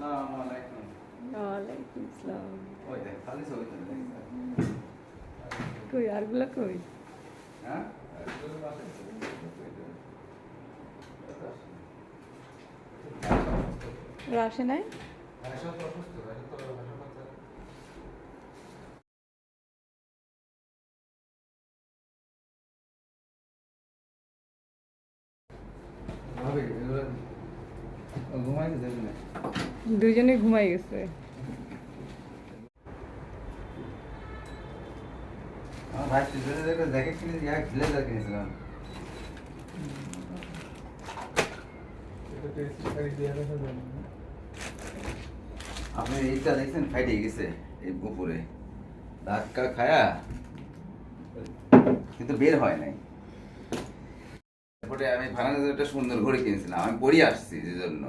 আসসালামু আলাইকুম। ওয়ালাইকুম আসসালাম। ওই দেখ খালি ছবি তুলে কই আরগুলা কই? হ্যাঁ? আসে নাই এগুলো ঘুমাইতে দেবে না দুজনে ঘুমাই গেছে। আপনি এইটা দেখছেন? ফাইটে গেছে এই উপরে ধাক্কা খায়া কিন্তু বের হয় নাই। তারপরে আমি ফার্নান্ডেজের একটা সুন্দর ঘড়ি কিনেছিলাম। আমি পড়ি আসছি যে জন্য।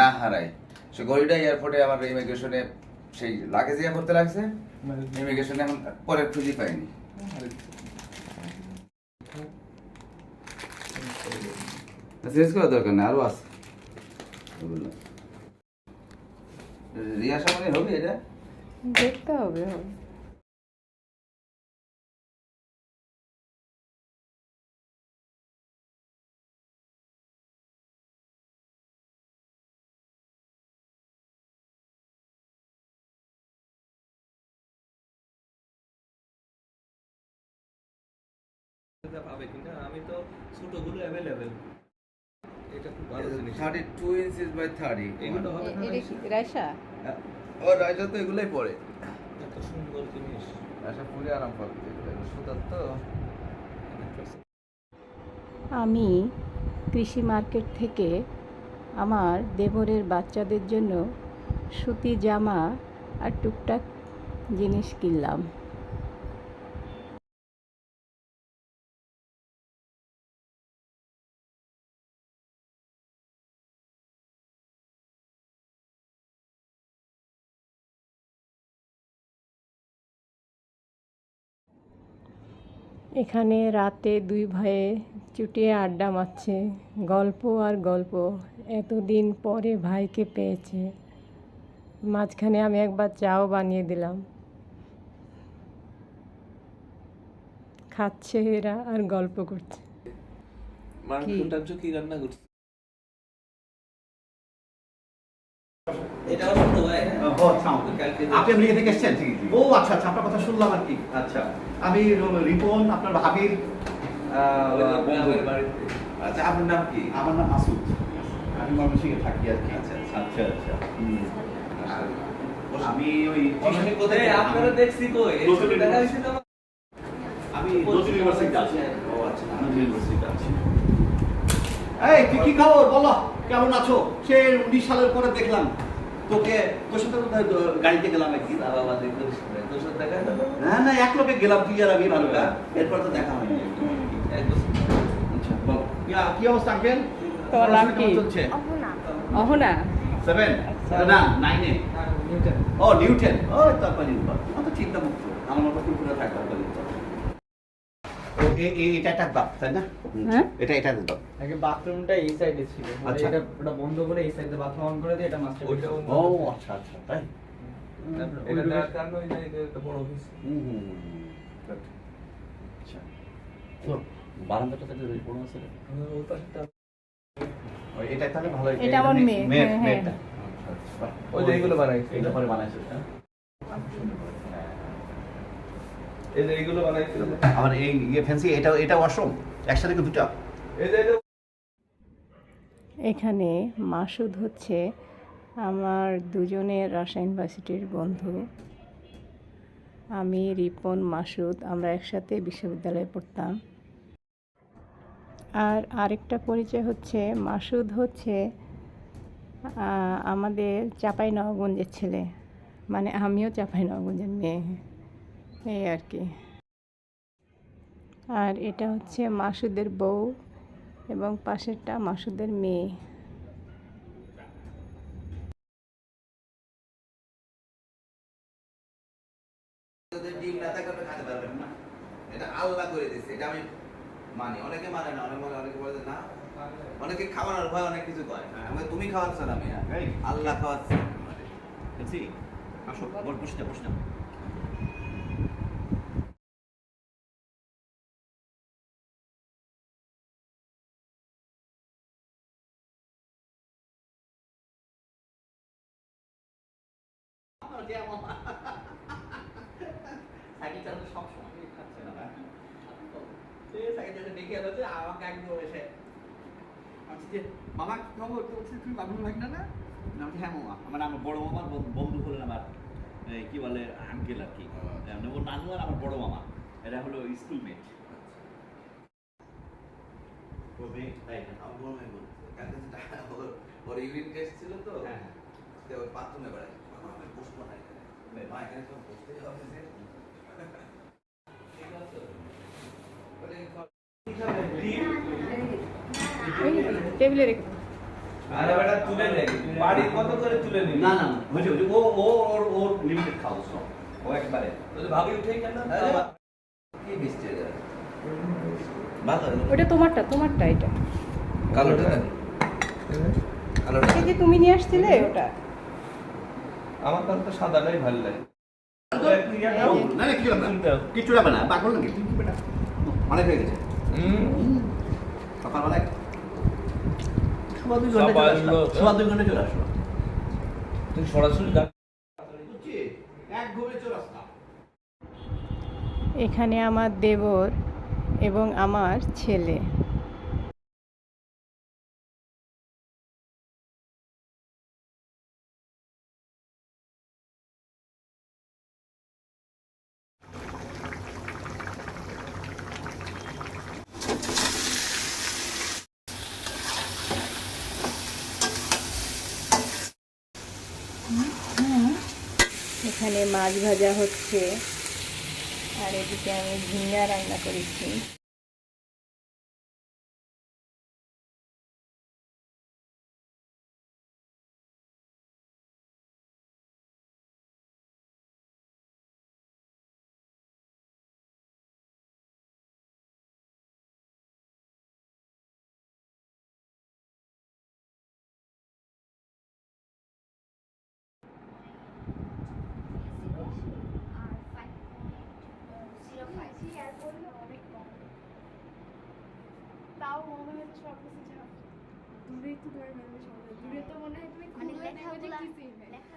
না হারাই। সে ঘড়িটা এয়ারপোর্টে আমার ইমিগ্রেশনে সেই লাগেজ ইয়া করতে লাগছে ইমিগ্রেশনে এখন পরে খুঁজে পাইনি চেঞ্জ করার দরকার নেই আরও আছে। রিয়া সামনে হবে এটা দেখতে হবে হবে। পাবে কিনা আমি তো ছোটগুলো অ্যাভেলেবেল এটা খুব ভালো জিনিস। Thirty two inches by thirty এগুলো হবে না এ- এটা কি রাইসা? ও রাইজা তো এগুলোই পড়ে। এত সুন্দর জিনিস। আশা পুরি আরাম পাবে। সুতার তো। আমি কৃষি মার্কেট থেকে আমার দেবরের বাচ্চাদের জন্য সুতি জামা আর টুকটাক জিনিস কিনলাম। এখানে রাতে দুই ভাইয়ে চুটিয়ে আড্ডা মারছে। গল্প আর গল্প। এতদিন পরে ভাইকে পেয়েছে। মাঝখানে আমি একবার চাও বানিয়ে দিলাম। খাচ্ছে এরা আর গল্প করছে। কি রান্না করছে? এটা হলো আচ্ছা। কালকে আপনি আমেরিকা থেকে এসেছেন? জি, জি। ও আচ্ছা আচ্ছা আপনার কথা শুনলাম আর কি। আচ্ছা। আমি রিপন আপনার ভাবির আহ, বন্ধু। গ্রামের বাড়িতে। আচ্ছা আপনার নাম কি? আমার নাম মাসুদ। আমি ময়মনসিংহে থাকি আর কি। আচ্ছা, আচ্ছা। আচ্ছা আচ্ছা। হুম। আর আমি ওই কোথায়? আপনারা দেখছি কই? এই নতুন ছবি দেখা ইউনিভার্সিটি। হয়েছিল আমার? আমি নতুন ইউনিভার্সিটিতে আছি। ও আচ্ছা নতুন ইউনিভার্সিটিতে আছি। এই তুই কি খবর? বলো কেমন আছো? সে উনিশ সালের পরে দেখলাম। তোকে তোর সাথে কোথায় গাড়িতে গেলাম একদিন না বাবা তোর সাথে দেখা? না না এক লোকে গেলাম তুই আর আমি ভালো এরপর তো দেখা হয়নি। আচ্ছা বল। কি- অবস্থা আঙ্কেল তোমার নাম কি? চলছে? অহনা। সেভেন না নাইনে ও নিউটেন ও তারপর নিউটন আমার তো চিন্তা মুক্ত। আমার মতো পুরো থাকবে এটা একটা দাঁত তাই না? এটা এটা দাঁত আগে বাথরুমটা এই সাইডে ছিল আচ্ছা। এটা ওটা বন্ধ করে এই সাইডে বাথরুম অন করে দিয়ে এটা মাস্টার ও আচ্ছা আচ্ছা তাই এটা দেওয়ার কারণে ওই যে এটা বড় অফিস হুম হুম হুম, হুম। Good. আচ্ছা তো বারান্দাটা থেকে বড় আছে এটাই তাহলে ভালো এটা আমার মেয়ে, মেয়ে। মেয়েটা আচ্ছা, আচ্ছা। ওই যে এইগুলো বানাইছে। এইটা পরে বানাইছে হ্যাঁ এই যে এইগুলো বানাইছিল আমার এই ইয়ে ফ্যান্সি এটা এটা ওয়াশরুম একসাথে কি দুটো? এই যে এখানে মাসুদ হচ্ছে আমার দুজনের রাজশাহী ইউনিভার্সিটির বন্ধু। আমি রিপন মাসুদ আমরা একসাথে বিশ্ববিদ্যালয়ে পড়তাম। আর আরেকটা পরিচয় হচ্ছে মাসুদ হচ্ছে আমাদের চাপাই নবগঞ্জের ছেলে। মানে আমিও চাপাই নবগঞ্জের মেয়ে। এই আর কি। আর এটা হচ্ছে মাসুদের বউ এবং পাশেরটা মাসুদের মেয়ে। এটা আল্লাহ করে দিয়েছে এটা আমি মানি। অনেকে মানে না অনেকে বলে অনেকে বলে না অনেকে খাওয়ানোর ভয় অনেক কিছু কয় আমাকে তুমি খাওয়াচ্ছ না মিয়া? আল্লাহ খাওয়াচ্ছে। আসো বসে যা বসে যা সাইকেল চালাতে সব সময় খাচ্ছে না। সাইকেল চালাতে দেখে এলো যে আমাকে একদম এসে আমি যে মামা কি খবর? তো বলছে, তুমি বাবুল ভাই না না? আমি হ্যাঁ মামা। আমার আমার বড় মামার বন্ধু- হলেন আমার কি বলে আঙ্কেল আর কি। ওর নানু আর আমার বড় মামা এরা হলো বলছে, কালকে ওর- ইউরিন টেস্ট ছিল তো হ্যাঁ। ওর বাথরুমে বেড়ায়। মামা, বসবো না এখানে মা এখানে তো বসতেই হবে যে টেবিলে রেখে আরে বেটা তুলে নে বাড়ি কত করে তুলে নিবি? না না না, হয়েছে হয়েছে ও ও ওর ওর লিমিটেড খাওয়া সব ও একবারে। ভাবি উঠেই কেন আরে কি মিষ্টি এটা? ওটা তোমারটা তোমারটা এটা। কালোটা কালোটা যে তুমি নিয়ে আসছিলে ওটা। আমার তাহলে তো সাদাটাই ভালো লাগে। কিছু না কিছু নাকি? অনেক হয়ে গেছে। সকালবেলায় সোয়া দুই ঘণ্টা সোয়া দুই ঘণ্টা চলে আসলো। তুই সরাসরি এখানে আমার দেবর এবং আমার ছেলে। এখানে মাছ ভাজা হচ্ছে। আর এদিকে আমি ঝিঙ্গা রান্না করেছি তাও মনে হয় সব কিছু ঝাপ দূরে একটু ধরে ফেলবে সবাই দূরে তো মনে হয় তুমি মানে খুলে দেখো যে লেখাগুলা কিছুই নেই লেখা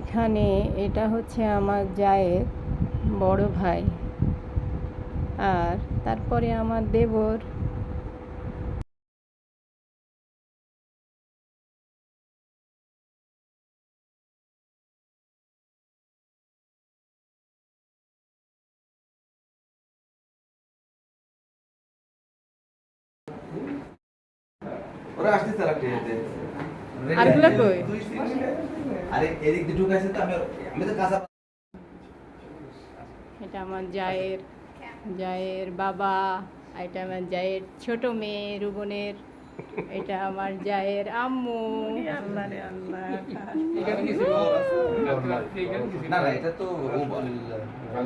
এখানে এটা হচ্ছে আমার জায়ের বড় ভাই। আর তারপরে আমার দেবর এদিক দিয়ে ঢুকাইছে তো আমি আমি তো কাঁচা এটা আমার জায়ের জায়ের বাবা এটা আমার জায়ের ছোট মেয়ে রুবনের এটা আমার জায়ের আম্মু। না না এটা তো ওভার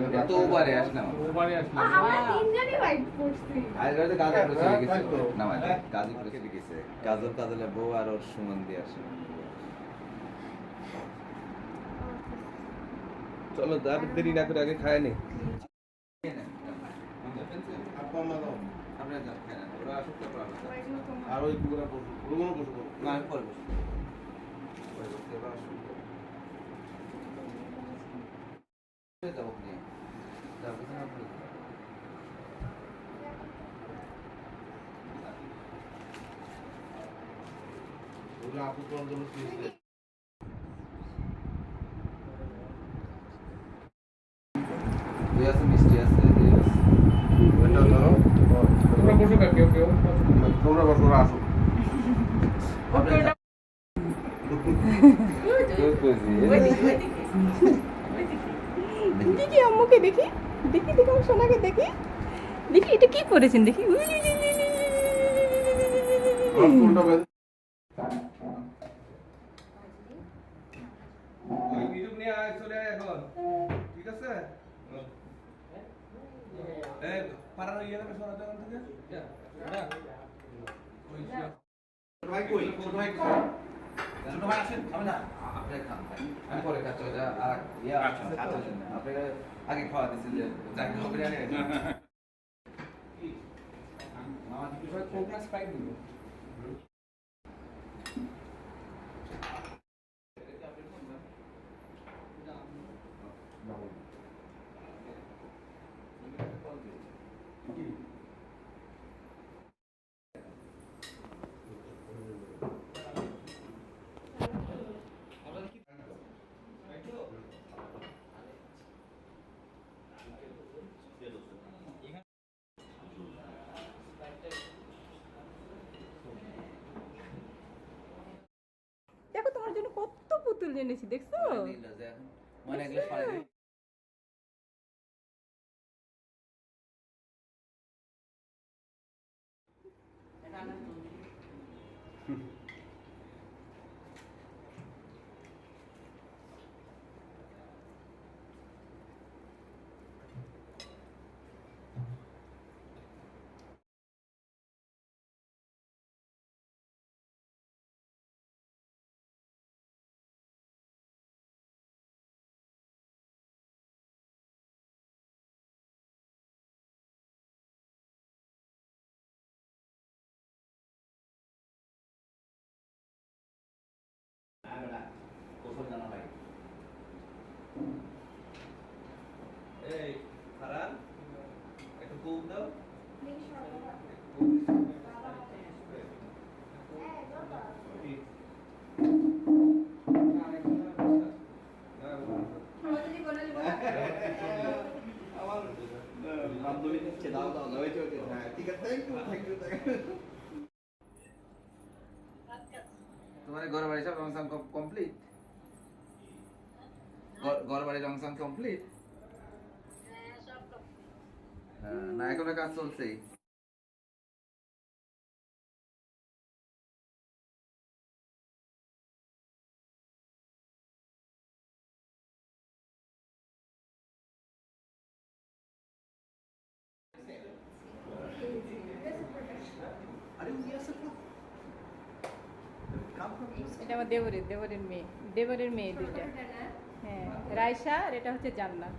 এটা তো ওভারে আস না আমরা তিনজনই বাইক পড়ছি আর গাড়িতে গাজীপুরে চলে গেছে। না মানে গাজীপুরে চলে গেছে। গাজর কাজলে বউ আর ওর সুমন দিয়ে আসে। চলো আর দেরি না করে আগে খায় নি। আর ওই কুকুরা পশু ওগুলো পশু না, আমি পরে বসবো। পরে করেছেন দেখি। আমি আচ্ছা, আচ্ছা। আচ্ছা, পরে আগে খাওয়া দিয়েছি যে যাই বিরিয়ানি মামা দুটো জেনেছি দেখছ নীল আছে এখন। মানে এগুলো পানি দিয়ে- কোসল জানা ভাই এই হারান একটু কোক দাও দেখি সর্বদা কি? আমার বান্ধবী দিচ্ছে দাও দাও দাও ওইটা ওইটা হ্যাঁ ঠিক আছে thank you thank you thank you তোমার ঘর বাড়ি সব রংসাং কমপ্লিট ঘর বাড়ি রংসাং কমপ্লিট হ্যাঁ, না এখনও কাজ করতে এটা আমার দেবরের দেবরের মেয়ে দেবরের মেয়ে দুইটা। হ্যাঁ রায়সা আর এটা হচ্ছে জান্নাত।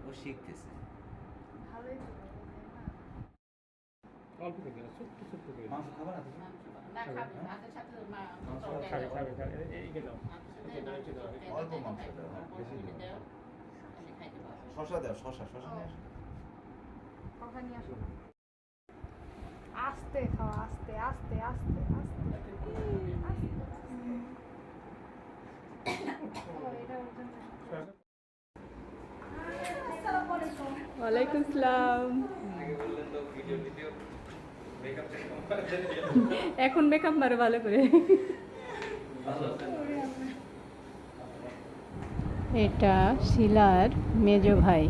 ও শিখতেছে। ভালোই তো অল্প করে ছোট্ট ছোট্ট করে মাংস খাবে না তুমি? খাবে। খাবে খাবে এইকে দাও। অল্প মাংস দাও হ্যাঁ, বেশি দাও। শশা দাও শশা শশা নিয়ে আসো। কথা নিয়ে আসো আস্তে খাও আস্তে আস্তে আস্তে আস্তে। ওয়ালাইকুম আসসালাম আগে বললেন তো ভিডিও ভিডিও মেকআপ এখন মেকআপ মারো ভালো করে এটা শিলার মেজো ভাই।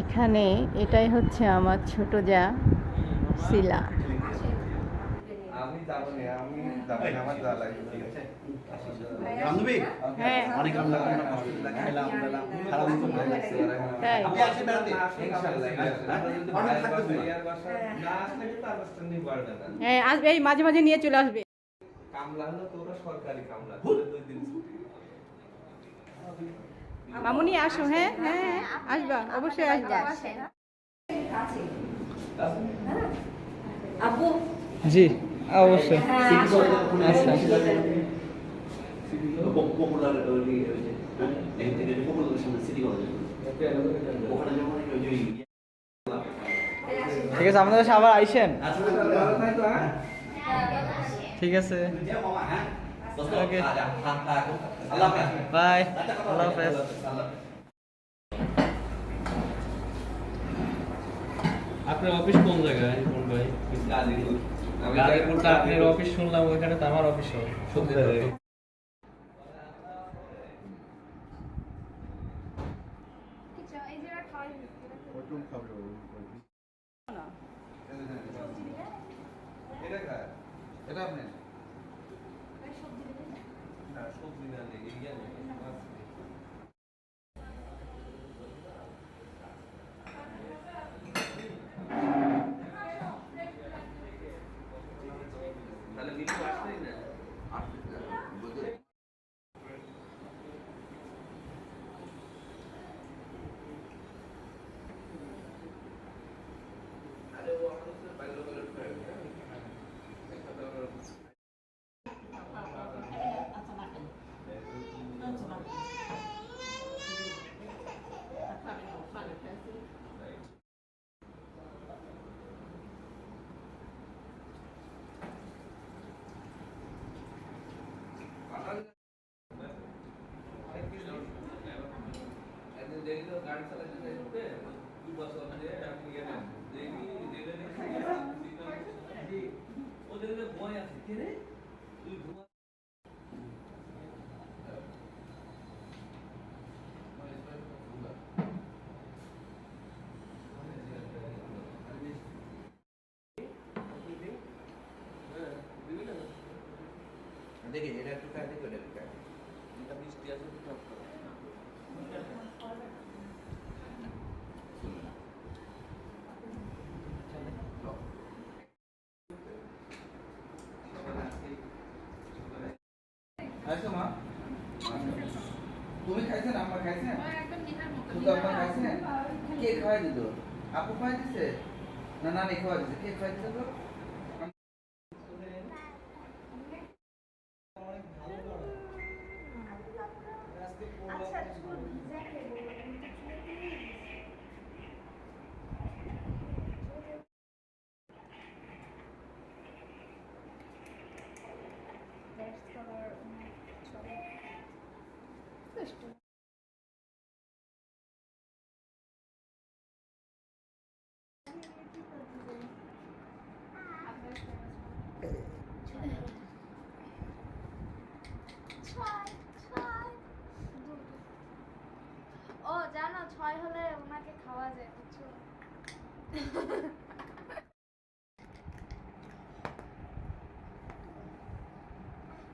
এখানে এটাই হচ্ছে আমার ছোট যা শিলা। আমি আমার হ্যাঁ। খারাপ মতো ভালো লাগছে আপনি আসেন বেড়াতে? হ্যাঁ। আসবে এই মাঝে মাঝে নিয়ে চলে আসবে। কামলা হলো তো সরকারি কামলা দুই দিন ছুটি। মামুনি আসো হ্যাঁ হ্যাঁ আসবা অবশ্যই আসবা। আব্বু জি। অবশ্যই। আচ্ছা। ঠিক আছে, আমাদের আবার আইসেন। ঠিক আছে। বাই। আল্লাহ হাফেজ। আপনার অফিস কোন জায়গায়, কোন ভাই আমি গাজীপুরটা আপনার অফিস শুনলাম ওইখানে তো আমার অফিস সত্যি আচ্ছা এই যে খাওয়াই এটা? এটা আপনি সবজি দেবেন সবজি না নেই ইয়ে নেই মাছ নেই। তাহলে মিঠু আসবেই না একদিন দেখি তো গাড়ি চালাতে যাইতে দুই বছর আপনি গেলেন দেখি দেখলে দেখি ও দেখলে ভয় আছে। কে রে? তুই ঘুমা দেখি এটা একটু একটু খাই এটা মিষ্টি আছে তো টক টক। খাইছো মা তুমি খাইছেন আম্মা খাইছেন কে খাওয়াই দিত আপু খাওয়াই দিছে? না নানি খাওয়াই দিছে। কে খাওয়াই দিছে তো আচ্ছা চুল ভিজাকে বলো কিন্তু চুলে কি That's color চলে দুষ্টু ছয় ছয় ও জানো ছয় হলে ওনাকে খাওয়া যায় বুঝছ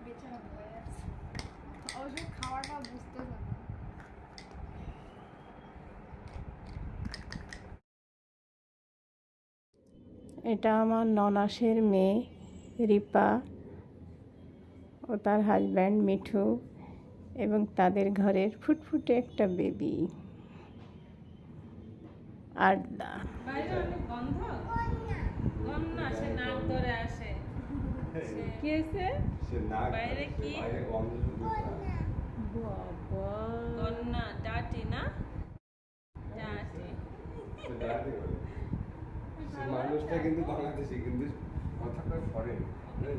বেচারা ভয় আছে অবশ্য খাওয়াটা বুঝতেছে না এটা আমার ননাসের মেয়ে রিপা ও তার হাজব্যান্ড মিঠু এবং তাদের ঘরের ফুটফুটে একটা বেবি। আড্ডা ডাটি না? ডাটি। মানুষটা কিন্তু বাংলাদেশি কিন্তু কথাটা ফরেন।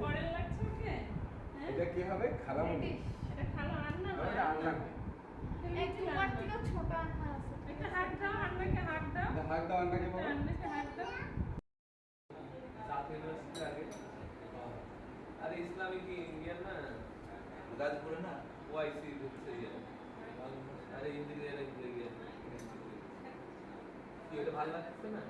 পরে লাগছে ওকে? হ্যাঁ? এটা কি হবে? এটা খালো আন্না আন্না তোমার থেকেও ছোট আন্না আছে। একটা হাত দাও আন্নাকে হাত দাও। হাত দাও আন্নাকে বাবা আন্নাকে হাত দাও। সাউথ ইউনিভার্সিটি আরে ইসলামিক কি ইন্ডিয়ান না? গাজীপুরে না? ওআইসি ঢুকছে ইয়ে। আরে ইঞ্জিনিয়ার কি ওটা ভালো লাগছে না?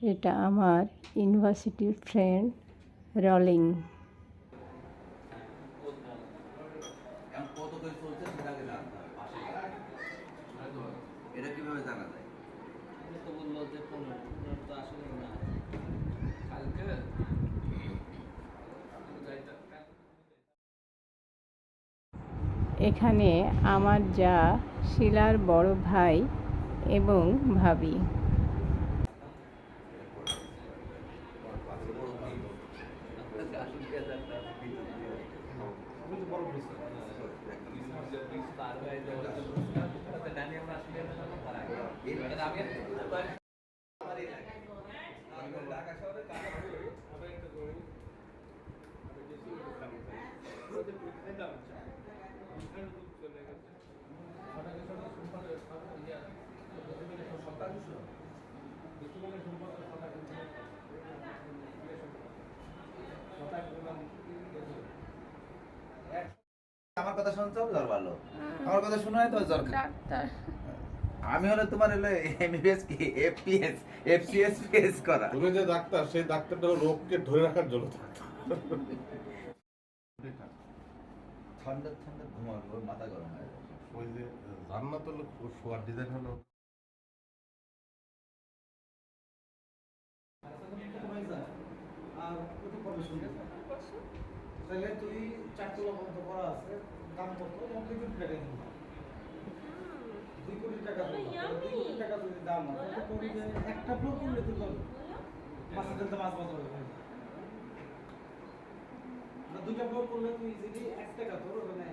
এটা আমার ইউনিভার্সিটির ফ্রেন্ড রলিং। এখন আমার যা শিলার বড় ভাই এবং ভাবি। আমার কথা শুনতে হবে জ্বর ভালো। আমার কথা শোনা হয় তো জ্বর ডাক্তার। আমি হলো তোমার হলো এমবিবিএস কি? এফপিএস এফসিএস পিএস করা। তুমি যে ডাক্তার সেই ডাক্তারটা রোগকে ধরে রাখার জন্য ঠান্ডা ঠান্ডা ঘুমাবো মাথা গরম হয়ে যাবে ওই যে জান্নাত হলো শোয়ার ডিজাইন হলো। তাহলে তুই চারতলা পর্যন্ত করা আছে দাম কত? দুই কোটি টাকা দিবি। দুই কোটি টাকা দুই কোটি টাকা যদি দাম হয় একটা ফ্লোর করলে মাসে দিতে মাছ বাজার না দুটা ফ্লোর করলে তুই ইজিলি এক টাকা তোর ওখানে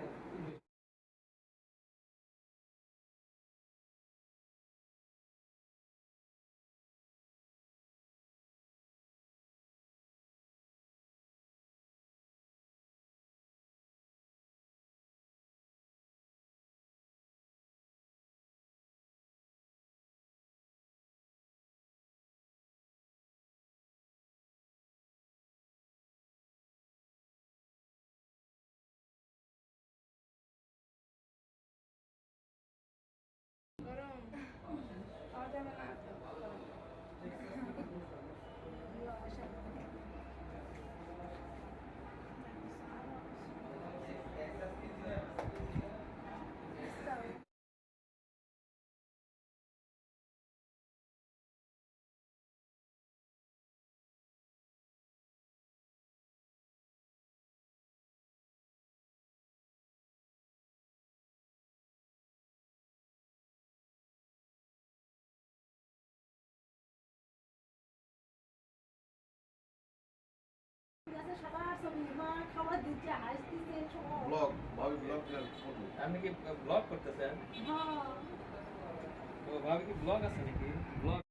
খাবার দিচ্ছে হাসতেছে সব ব্লগ ভাবি ব্লগ করব আপনি কি ব্লগ করতেছেন হ্যাঁ ও ভাবি কি ব্লগ আছে নাকি ব্লগ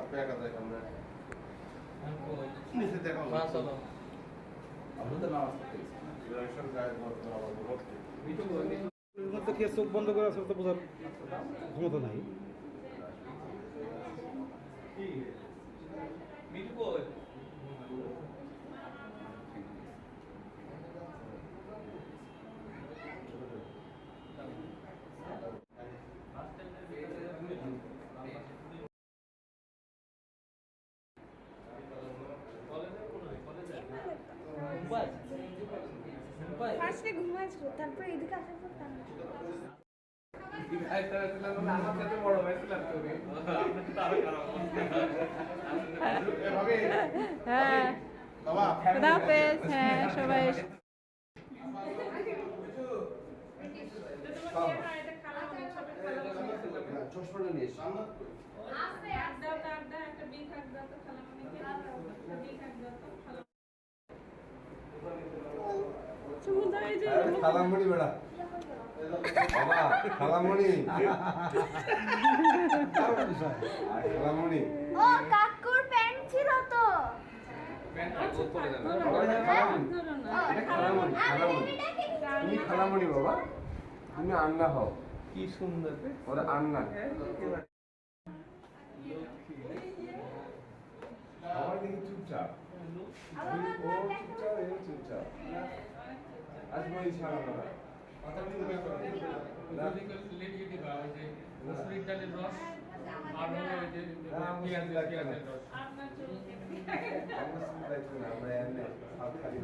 আপনি একা দেখেন না নিচে দেখো। মা চলো আমরা তো নামাজ পড়তে গেছি। রিয়াকশন গায়ে ধরতে আমার ভর্তি এর মধ্যে কে চোখ বন্ধ করে আছে তো বোঝার ক্ষমতা নাই। তারপরে এদিকে আসার পর ঠান্ডা আমার সাথে বড় হয়েছিলাম তুমি আপনি তো আরও খারাপ হ্যাঁ সবাই চশমাটা বেড়া। বাবা খালামণি। খালামণি। ও কাকুর প্যান্ট ছিল তো। তুমি খালামণি বাবা তুমি আন্না হও। কি সুন্দর। ওরা আন্না। আমার চুপচাপ। ও চুপচাপ বলতে মুসুরির ডালের রস আর হলো ওই যে পেঁয়াজের পেঁয়াজের রস আপনার চলছে আমরা চিন্তা না আমরা এমনি হাত খালি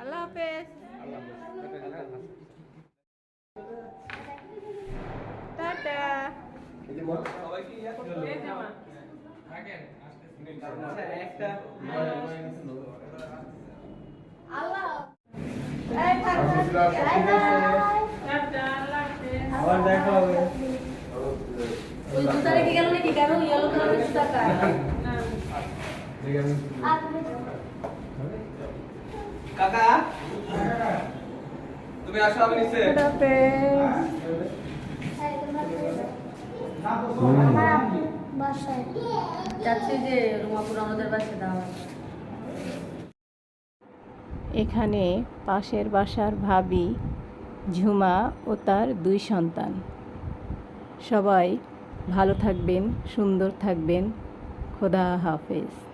আল্লাহ হাফেজ টাটা এই যে বল সবাই কি ইয়া করতে এই জামা থাকেন আসতেছি আচ্ছা একটা আল্লাহ আবার যাচ্ছি যে রুমাপুর আমাদের বাসে দাওয়া এখানে পাশের বাসার ভাবি, ঝুমা ও তার দুই সন্তান। সবাই ভালো থাকবেন, সুন্দর থাকবেন। খোদা হাফেজ।